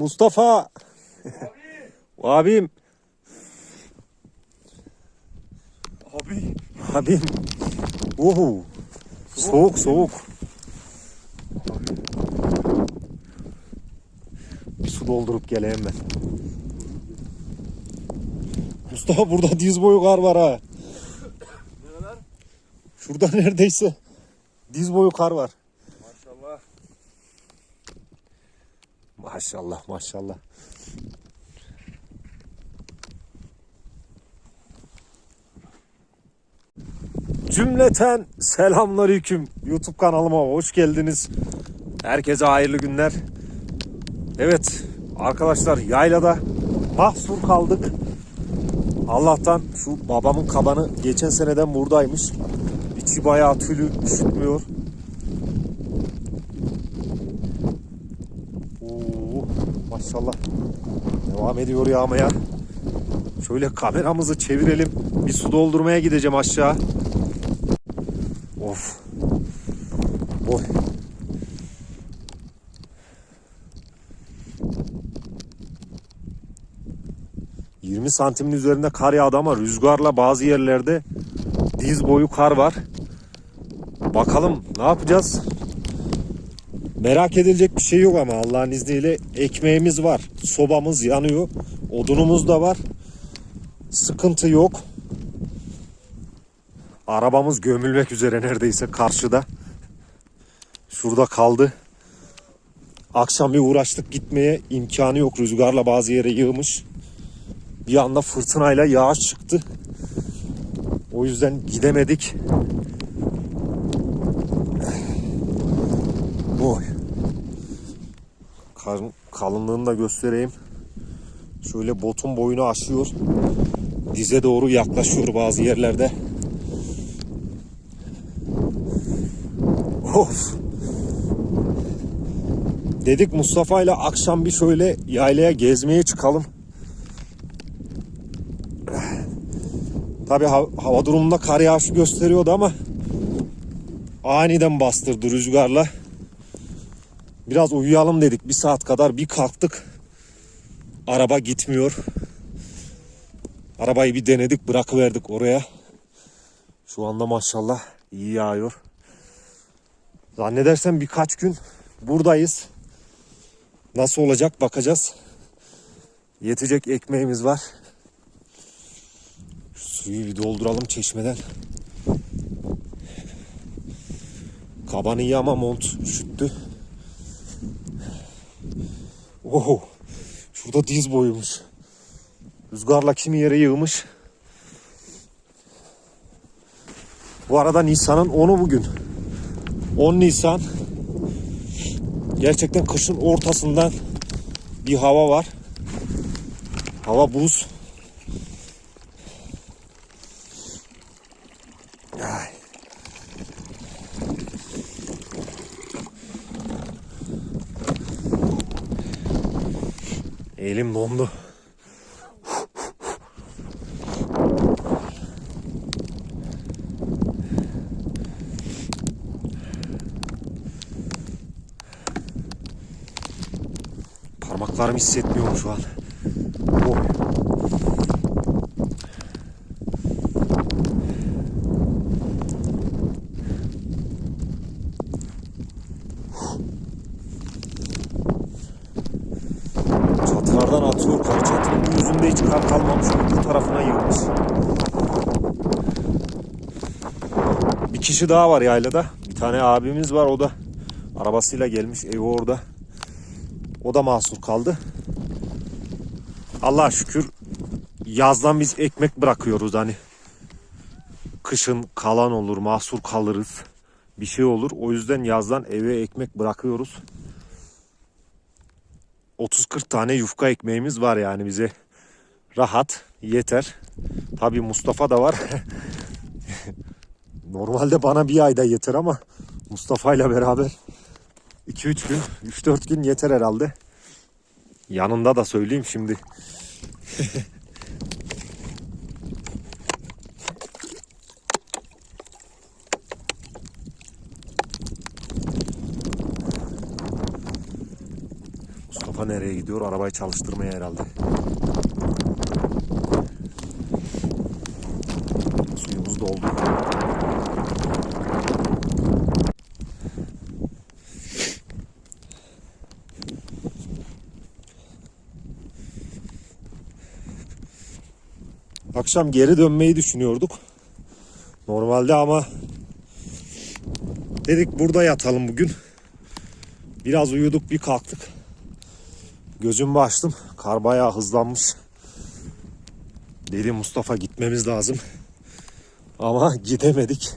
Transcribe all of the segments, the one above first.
Mustafa. Abim. Abi. Abim. Uhu. Soğuk soğuk. Bir su doldurup geleyim ben. Mustafa burada diz boyu kar var ha. Ne kadar? Şurada neredeyse diz boyu kar var. Maşallah. Maşallah maşallah. Cümleten selamünaleyküm. YouTube kanalıma hoş geldiniz. Herkese hayırlı günler. Evet arkadaşlar yaylada mahsur kaldık. Allah'tan şu babamın kabanı geçen seneden buradaymış. İçi bayağı tülü üşütmüyor. Oo, maşallah. Devam ediyor yağmaya. Şöyle kameramızı çevirelim. Bir su doldurmaya gideceğim aşağı. Of. Oy. ...20 santimin üzerinde kar yağdı ama rüzgarla bazı yerlerde diz boyu kar var. Bakalım ne yapacağız? Merak edilecek bir şey yok ama Allah'ın izniyle ekmeğimiz var. Sobamız yanıyor. Odunumuz da var. Sıkıntı yok. Arabamız gömülmek üzere neredeyse karşıda. Şurada kaldı. Akşam bir uğraştık gitmeye imkanı yok. Rüzgarla bazı yere yığmış. Bir anda fırtınayla yağış çıktı. O yüzden gidemedik. Oy. Karın kalınlığını da göstereyim. Şöyle botun boyunu aşıyor. Dize doğru yaklaşıyor bazı yerlerde. Of. Dedik Mustafa ile akşam bir şöyle yaylaya gezmeye çıkalım. Tabi hava durumunda kar yağışı gösteriyordu ama aniden bastırdı rüzgarla. Biraz uyuyalım dedik. Bir saat kadar bir kalktık. Araba gitmiyor. Arabayı bir denedik bırakıverdik oraya. Şu anda maşallah iyi yağıyor. Zannedersem birkaç gün buradayız. Nasıl olacak bakacağız. Yetecek ekmeğimiz var. Suyu bir dolduralım çeşmeden. Kaban iyi ama mont üşüttü. Oho. Şurada diz boyumuş. Rüzgarla kimi yere yığmış. Bu arada Nisan'ın 10'u bugün. 10 Nisan. Gerçekten kışın ortasından bir hava var. Hava buz. Elim dondu. Parmaklarım hissetmiyorum şu an. Oh. Çatılardan atıyor kar. Çatının bu yüzünde hiç kar kalmamış. Bu tarafına yığılmış. Bir kişi daha var yaylada. Bir tane abimiz var. O da arabasıyla gelmiş. Evi orada. O da mahsur kaldı. Allah'a şükür yazdan biz ekmek bırakıyoruz hani. Kışın kalan olur, mahsur kalırız. Bir şey olur. O yüzden yazdan eve ekmek bırakıyoruz. 30-40 tane yufka ekmeğimiz var yani bize. Rahat, yeter. Tabii Mustafa da var. Normalde bana bir ayda yeter ama Mustafa ile beraber 2-3 gün, 3-4 gün yeter herhalde. Yanında da söyleyeyim şimdi. Mustafa nereye gidiyor? Arabayı çalıştırmaya herhalde. Akşam geri dönmeyi düşünüyorduk. Normalde ama dedik burada yatalım bugün. Biraz uyuduk bir kalktık. Gözümü açtım. Kar bayağı hızlanmış. Dedi Mustafa gitmemiz lazım. Ama gidemedik.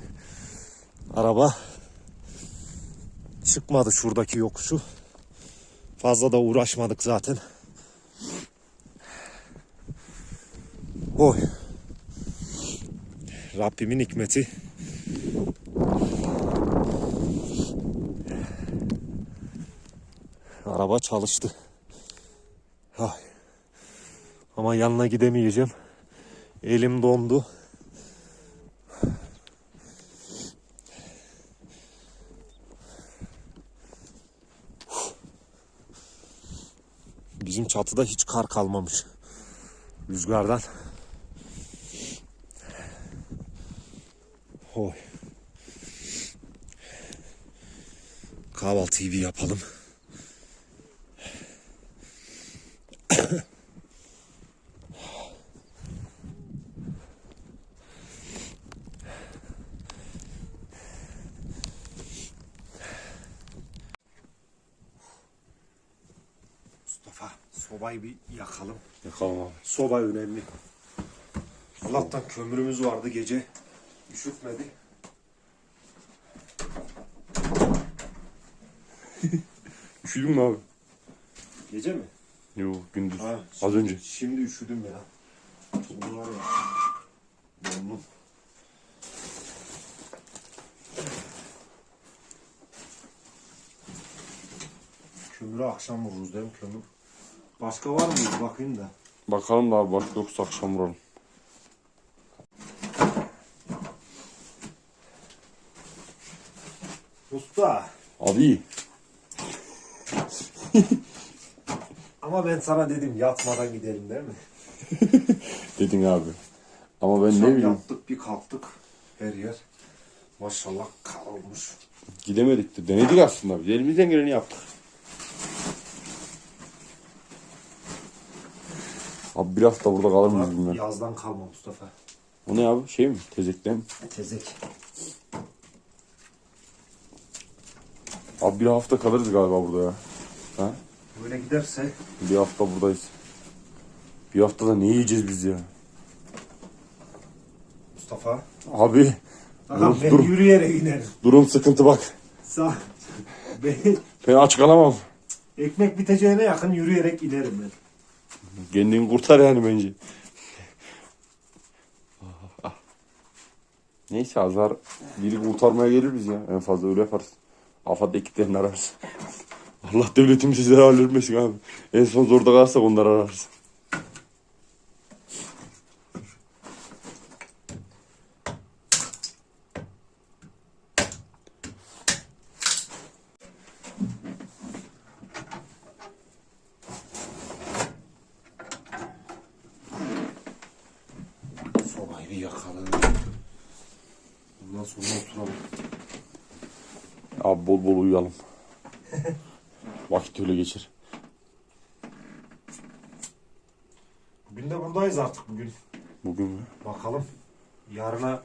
Araba çıkmadı şuradaki yokuşu. Fazla da uğraşmadık zaten. Oy. Rabbimin hikmeti. Araba çalıştı. Ay. Ama yanına gidemeyeceğim. Elim dondu. Bizim çatıda hiç kar kalmamış. Rüzgardan. Oy. Kahvaltıyı bir yapalım. Mustafa sobayı bir yakalım. Yakalım abi. Soba önemli. Allah'tan kömürümüz vardı gece. Üşütmedi. Üşüdün mü abi? Gece mi? Yok gündüz. Ha, Az şimdi- önce. Şimdi üşüdüm ya. Şimdi var ya. Dondum. Kömürü akşam vururuz değil mi kömür? Başka var mı? Bakayım da. Bakalım da abi başka yoksa akşam vuralım. Usta. Abi Ama ben sana dedim yatmadan gidelim değil mi? dedin abi. Ama ben ne bileyim Yattık bir kalktık. Her yer. Maşallah kar olmuş. gidemedik de denedik aslında. Biz elimizden geleni yaptık. Abi bir hafta burada kalır mıyız bilmem. Yazdan kalma Mustafa. O ne abi şey mi? Tezekten mi? Tezek. Abi bir hafta kalırız galiba burada ya. Ha? Böyle giderse Bir hafta buradayız. Bir haftada ne yiyeceğiz biz ya? Mustafa. Abi Aha, Dur, ben dur. yürüyerek inerim. durum sıkıntı bak. Sağ. Ben Ben aç kalamam. ekmek biteceğine yakın yürüyerek inerim ben. Kendini kurtar yani bence. Neyse Azar biri kurtarmaya gelir biz ya. En fazla öyle yaparız. Afat ekiplerini ararız. Allah devletimizi zarar vermesin abi. En son zorda kalırsak onları ararız. Sobayı bir yakalım. Bundan sonra. Abi bol bol uyuyalım. Vakit öyle geçer. Bugün de buradayız artık bugün. Bugün mü? Bakalım yarına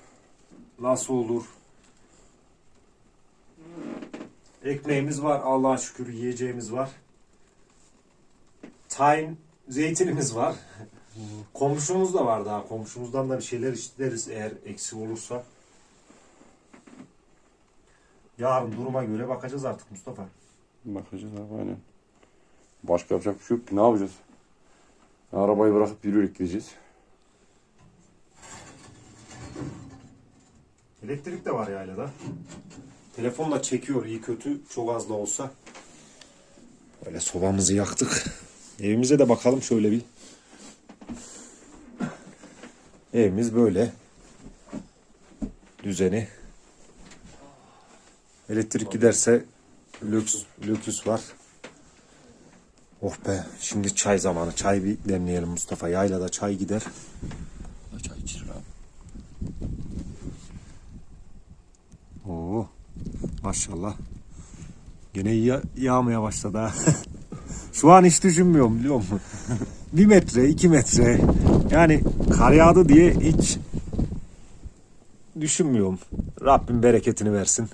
nasıl olur? Ekmeğimiz var Allah'a şükür yiyeceğimiz var. Tayin zeytinimiz var. Komşumuz da var daha. Komşumuzdan da bir şeyler isteriz eğer eksik olursa. Yarın duruma göre bakacağız artık Mustafa. Bakacağız abi aynen. Başka yapacak bir şey yok ki. Ne yapacağız? Arabayı bırakıp yürüyerek gideceğiz. Elektrik de var yaylada. Telefon da çekiyor iyi kötü çok az da olsa. Böyle sobamızı yaktık. Evimize de bakalım şöyle bir. Evimiz böyle. Düzeni. Elektrik giderse lüks, lüküs var. Oh be şimdi çay zamanı. Çay bir demleyelim Mustafa. Yaylada çay gider. Çay içilir abi. Oo maşallah. Gene ya- yağmaya başladı ha. Şu an hiç düşünmüyorum biliyor musun? bir metre, iki metre. Yani kar yağdı diye hiç düşünmüyorum. Rabbim bereketini versin.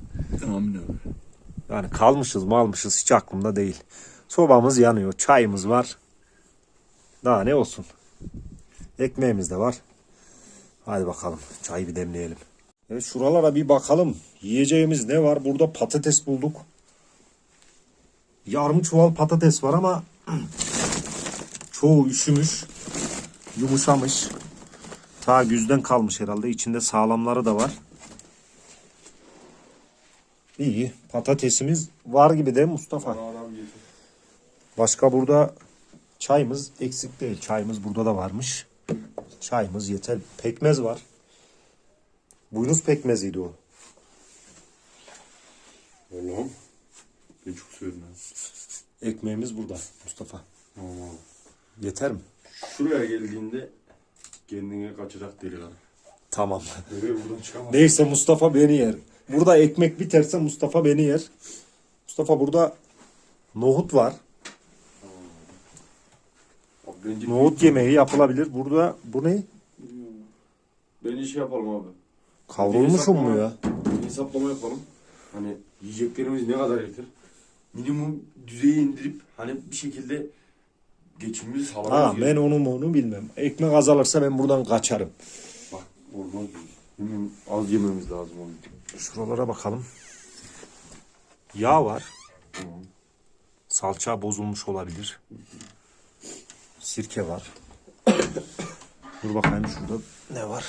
Amin abi. Yani kalmışız mı almışız hiç aklımda değil. Sobamız yanıyor, çayımız var. Daha ne olsun. Ekmeğimiz de var. Hadi bakalım çayı bir demleyelim. Evet şuralara bir bakalım. Yiyeceğimiz ne var? Burada patates bulduk. Yarım çuval patates var ama çoğu üşümüş. Yumuşamış. Ta güzden kalmış herhalde. İçinde sağlamları da var. İyi. Patatesimiz var gibi de Mustafa. Başka burada çayımız eksik değil. Çayımız burada da varmış. Çayımız yeter. Pekmez var. Buynuz pekmeziydi o. Allah'ım. Ben çok ya. Ekmeğimiz burada Mustafa. Yeter mi? Şuraya geldiğinde kendine kaçacak deli var. Tamam. Nereye buradan çıkamaz. Neyse Mustafa beni yer. Burada ekmek biterse Mustafa beni yer. Mustafa burada nohut var. Abi bence, Nohut yemeği yapılabilir. Burada bu ne? bence şey yapalım abi. Kavrulmuş mu ya? Bir hesaplama yapalım. Hani yiyeceklerimiz ne kadar yeter? Minimum düzeye indirip hani bir şekilde geçimimizi Ha sağlamamız ben onu onu bilmem. Ekmek azalırsa ben buradan kaçarım. Bak olmaz. Minimum az yememiz lazım onun. Şuralara bakalım. Yağ var. Tamam. Salça bozulmuş olabilir. Sirke var. Dur bakayım şurada ne var?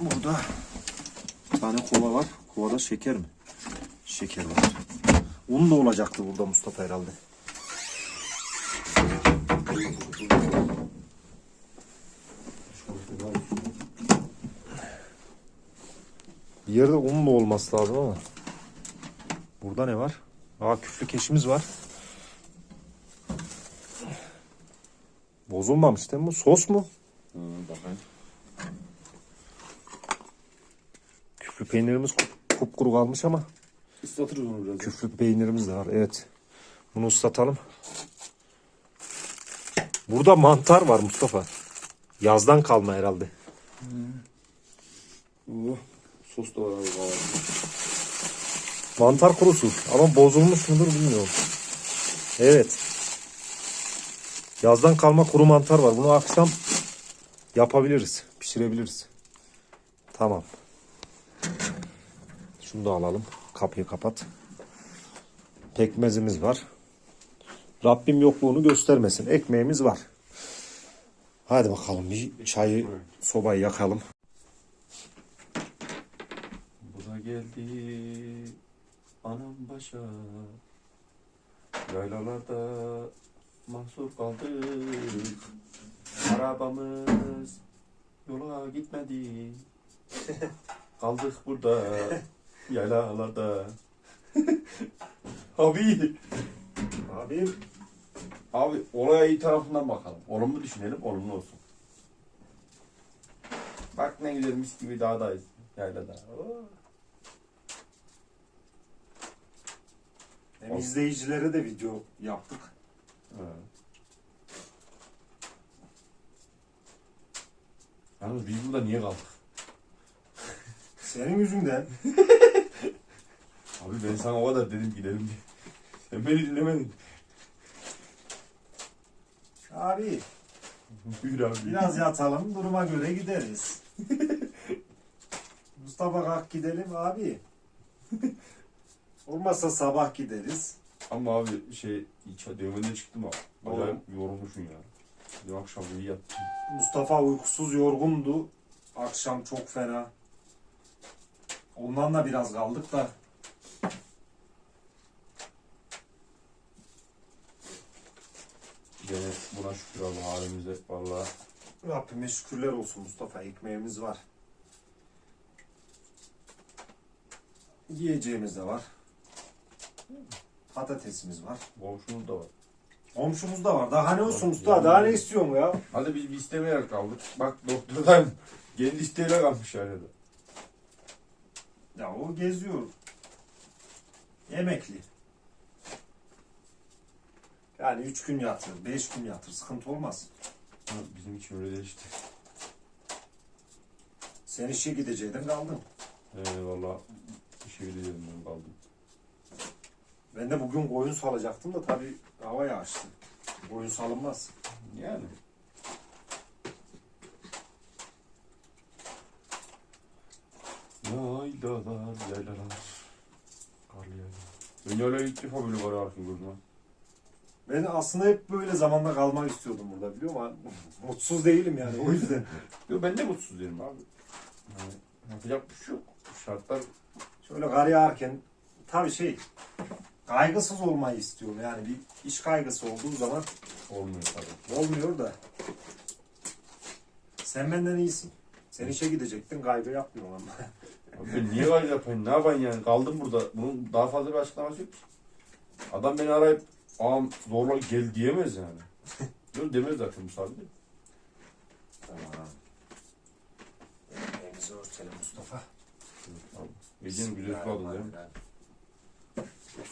Burada bir tane kova var. Kovada şeker mi? Şeker var. Un da olacaktı burada Mustafa herhalde. Bir yerde un da olması lazım ama. Burada ne var? Aa küflü keşimiz var. Bozulmamış değil mi? Sos mu? Hı, bakayım. Küflü peynirimiz kup- kupkuru kalmış ama Islatırız onu biraz. küflü peynirimiz de var. Evet. Bunu ıslatalım. Burada mantar var Mustafa. Yazdan kalma herhalde. Oh, sos da var abi. Mantar kurusu ama bozulmuş mudur bilmiyorum. Evet. Yazdan kalma kuru mantar var. Bunu akşam yapabiliriz. Pişirebiliriz. Tamam. Şunu da alalım. Kapıyı kapat. Pekmezimiz var. Rabbim yokluğunu göstermesin. Ekmeğimiz var. Hadi bakalım bir çayı sobayı yakalım. Bu da geldi anam başa Yaylalarda mahsur kaldık Arabamız yola gitmedi Kaldık burada yaylalarda Abi Abi Abi olaya iyi tarafından bakalım. Olumlu düşünelim, olumlu olsun. Bak ne güzel mis gibi dağdayız. Yaylada. Oo. hem izleyicilere de video yaptık. Ha. Yalnız biz burada niye kaldık? Senin yüzünden. Abi ben sana o kadar dedim gidelim diye. Sen beni dinlemedin. Abi Buyur abi. Biraz yatalım, duruma göre gideriz. Mustafa kalk gidelim abi. Olmazsa sabah gideriz. Ama abi şey iç dövmende çıktım abi. Acayip yorulmuşum ya. Dün akşam iyi yattım. Mustafa uykusuz, yorgundu. Akşam çok fena. Ondan da biraz kaldık da. Gene buna şükür abi halimize valla. Rabbime şükürler olsun Mustafa. Ekmeğimiz var. Yiyeceğimiz de var. Patatesimiz var. Komşumuz da var. Komşumuz da var. Daha ne olsun usta? Daha ne istiyorsun ya? Hadi biz bir istemeyerek kaldık. Bak doktordayım. Kendi isteğiyle kalmış yani. Ya o geziyor. Emekli. Yani üç gün yatır, beş gün yatır. Sıkıntı olmaz. Ha, Bizim için öyle değil işte. Sen işe gideceydin kaldın. Ee, valla işe gideceğim ben kaldım. Ben de bugün koyun salacaktım da tabii hava yağıştı. Koyun salınmaz. Yani. Yaylalar, yaylalar. Karlı yaylalar. Ben öyle ilk defa böyle var arkın gördüm ha. Ben aslında hep böyle zamanda kalmak istiyordum burada biliyor musun? Mutsuz değilim yani o yüzden. Yo ben de mutsuz değilim abi. Yani yapacak bir şey yok. Şartlar Şöyle kar yağarken tabii şey kaygısız olmayı istiyorum yani bir iş kaygısı olduğu zaman olmuyor tabii. olmuyor da. Sen benden iyisin. Sen işe gidecektin kaygı yapmıyorsun ama. Abi niye gayrı yapayım? Ne yapayım yani? Kaldım burada. Bunun daha fazla bir açıklaması yok ki. Adam beni arayıp ağam zorla gel diyemez yani. Yok demez zaten müsaade değil. Tamam. Evimizi örtelim Mustafa. Tamam. Gecenin güzel suladın değil mi?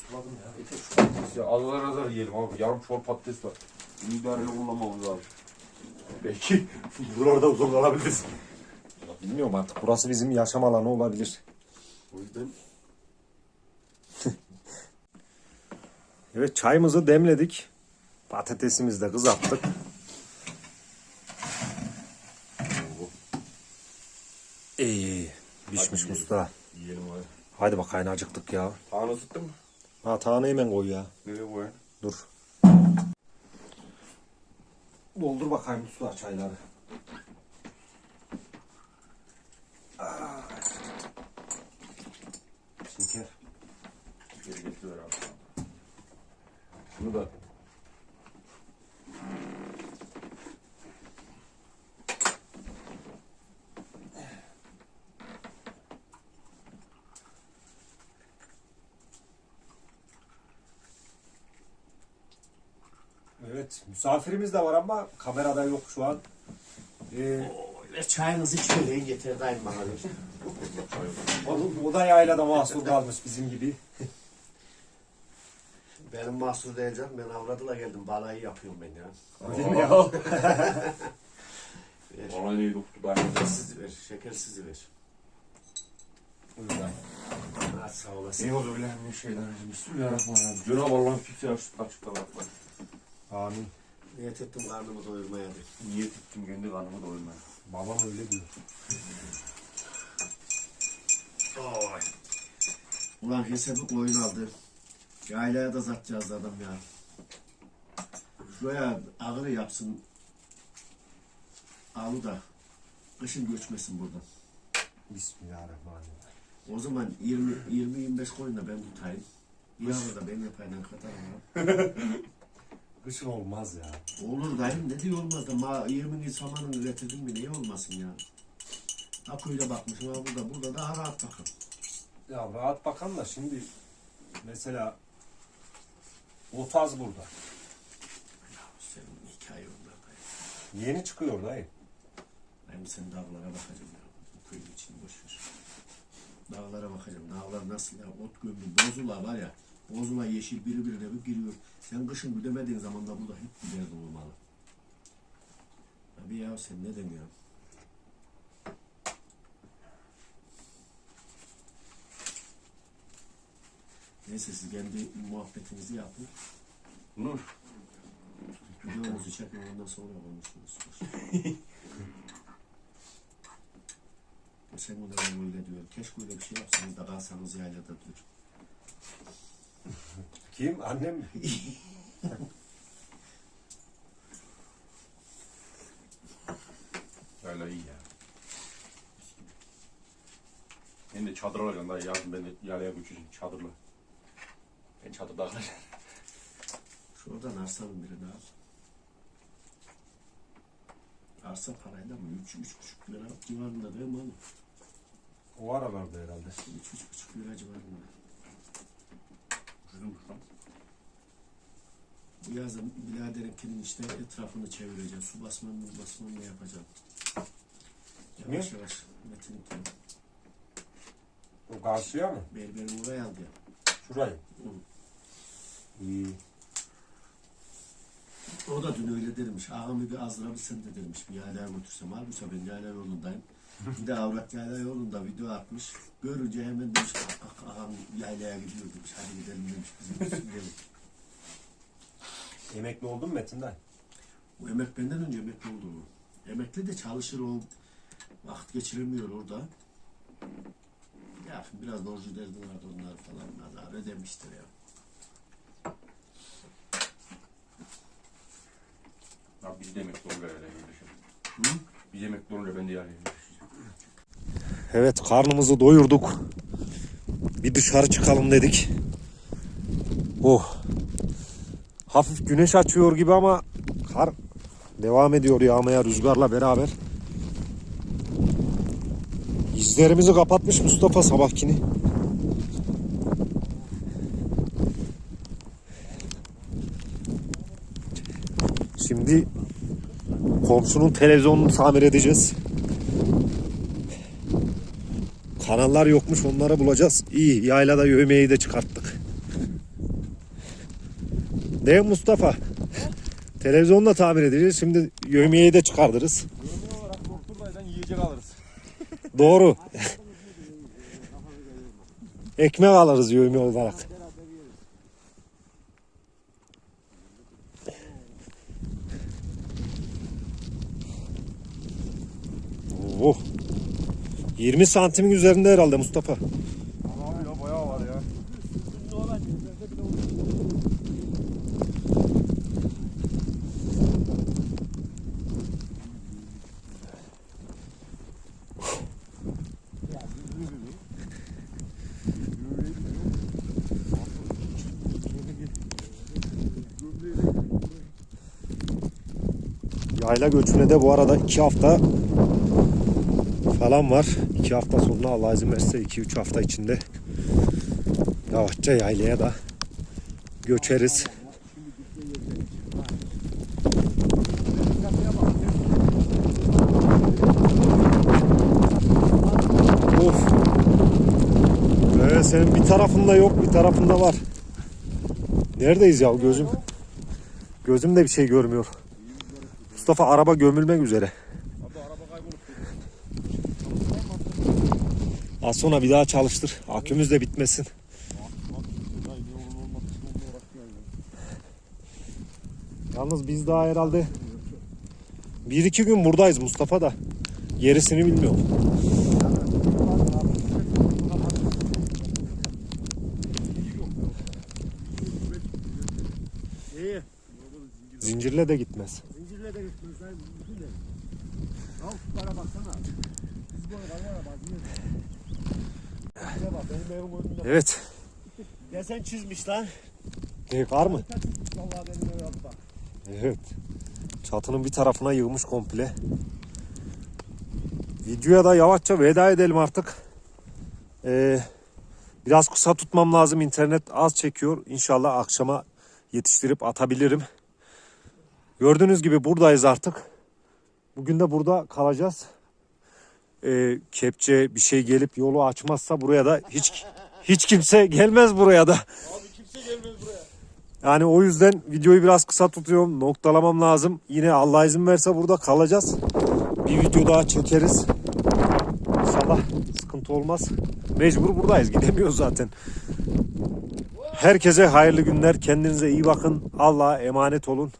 Suladım ya. Yeter şu an. Biz ya azar azar yiyelim abi. Yarım çuval patates var. İdareyle kullanmamız lazım. Belki buralarda uzun kalabiliriz. Bilmiyorum artık burası bizim yaşam alanı olabilir. O yüzden Evet çayımızı demledik. Patatesimizi de kızarttık. İyi. Pişmiş Hadi Mustafa. yiyelim abi. Hadi bakayım acıktık ya. Tağını ısıttın mı? Ha tane hemen koy ya. Nereye koyayım? Dur. Doldur bakayım Mustafa çayları. Ah. Şeker. Geri getiriver abi. Bunu da Evet misafirimiz de var ama kamerada yok şu an. Ee, Ve çayınızı içmeleyin getir dayım bana ver. o, da yaylada mahsur kalmış bizim gibi. Mahsur değil canım. Ben avradıla geldim. Balayı yapıyorum ben ya. Öyle mi ya? Ver. bana neyi doktu ben. Şekersiz ver. Şekersiz ver. Buyurun. Ha, sağ olasın. Euzubillahimineşşeytanirracim. Bismillahirrahmanirrahim. Cenab-ı Allah'ın fikri açık açıkta bakmayın. Amin. Niyet ettim karnımı doyurmaya de. Niyet ettim kendi karnımı doyurmaya. Babam öyle diyor. Oy. Ulan hesabı koyun aldı. Yaylaya da satacağız adam ya. Şuraya ağrı yapsın. Alı da. Kışın göçmesin buradan. Bismillahirrahmanirrahim. O zaman 20 20 25 koyun da ben tutayım. Yağı da ben yapayım katarım ya. Kışın olmaz ya. Olur dayım ne diyor olmaz da ma 20 yıl samanını üretildin mi niye olmasın ya? Akuyla bakmışım ha burada burada daha rahat bakın. Ya rahat bakan da şimdi mesela Otaz burada. Ya senin hikaye onlar dayı. Yeni çıkıyor dayı. Ben senin dağlara bakacağım ya. Bu köyün için boş ver. Dağlara bakacağım. Dağlar nasıl ya? Ot gömdü. Bozula var ya. Bozula yeşil biri birine bir giriyor. Sen kışın güdemediğin zaman da burada hep bir derdin olmalı. Abi ya sen ne demiyorsun? Neyse siz kendi muhabbetinizi yapın. Nur. Videomuzu çekin ondan sonra konuşuruz. Sen bunu öyle diyor. Keşke öyle bir şey yapsanız da kalsanız yaylada diyor. Kim? Annem mi? Öyle iyi ya. Ben de çadır alacağım daha yazın ben de yalaya göçeceğim çadırla. Çadırda kalacağım. Şuradan arsanın birini al. Arsa parayla mı? Üç, üç buçuk lira civarında değil mi oğlum? O aralarda herhalde. Üç, üç buçuk lira civarında. Bu yazın biraderinkinin işte etrafını çevireceğim. Su basmanı mı basmanı ne yapacağım. Yavaş yavaş Metin O karşıya mı? berberin oraya aldı ya. Şurayı. İyi. O da dün öyle demiş. Ağamı bir azdırabilsen de demiş. Bir yaylaya götürsem. Halbuki ben yayla yolundayım. Bir de avrat yayla yolunda video atmış. Görünce hemen demiş "Ah, ah, ağam yaylaya gidiyor demiş. Hadi gidelim demiş. Bizim için gidelim. Emekli oldun mu Metin dayı? Bu emek benden önce emekli oldu mu? Emekli de çalışır o. Vakit geçiremiyor orada. Ya biraz borcu derdi vardı onlar falan. Nazar ödemiştir ya. Abi biz de emekli olunca. Hı? Biz emekli olunca ben de yerleşeceğim. Evet karnımızı doyurduk. Bir dışarı çıkalım dedik. Oh. Hafif güneş açıyor gibi ama kar devam ediyor yağmaya rüzgarla beraber. İzlerimizi kapatmış Mustafa sabahkini. Şimdi komşunun televizyonunu tamir edeceğiz. Kanallar yokmuş onları bulacağız. İyi yaylada yövmeyi de çıkarttık. Mi Mustafa? Televizyonla tamir edeceğiz. Şimdi yövmeyi de doktorlardan yiyecek alırız. Doğru. Ekmek alırız yövme olarak. Oh. 20 santimin üzerinde herhalde Mustafa. Abi var ya. Yayla göçüne de bu arada 2 hafta falan var. 2 hafta sonra Allah izin verirse 2-3 hafta içinde yavaşça yaylaya da göçeriz. Of. Ee, senin bir tarafında yok, bir tarafında var. Neredeyiz ya gözüm? Gözüm de bir şey görmüyor. Mustafa araba gömülmek üzere. Abi araba kaybolup Az sonra bir daha çalıştır. Akümüz de bitmesin. Yalnız biz daha herhalde bir iki gün buradayız Mustafa da. Gerisini bilmiyorum. Zincirle de gitmez. Zincirle de. Sen bütün de. Tavuklara baksana. Biz bu arada ya bak benim evim önünde. Evet. Desen çizmiş lan. Ne var mı? Vallahi benim bak. Evet. Çatının bir tarafına yığmış komple. Videoya da yavaşça veda edelim artık. Ee, biraz kısa tutmam lazım. İnternet az çekiyor. İnşallah akşama yetiştirip atabilirim. Gördüğünüz gibi buradayız artık. Bugün de burada kalacağız. Ee, kepçe bir şey gelip yolu açmazsa buraya da hiç hiç kimse gelmez buraya da. Abi kimse gelmez buraya. Yani o yüzden videoyu biraz kısa tutuyorum. Noktalamam lazım. Yine Allah izin verse burada kalacağız. Bir video daha çekeriz. İnşallah sıkıntı olmaz. Mecbur buradayız. Gidemiyoruz zaten. Herkese hayırlı günler. Kendinize iyi bakın. Allah'a emanet olun.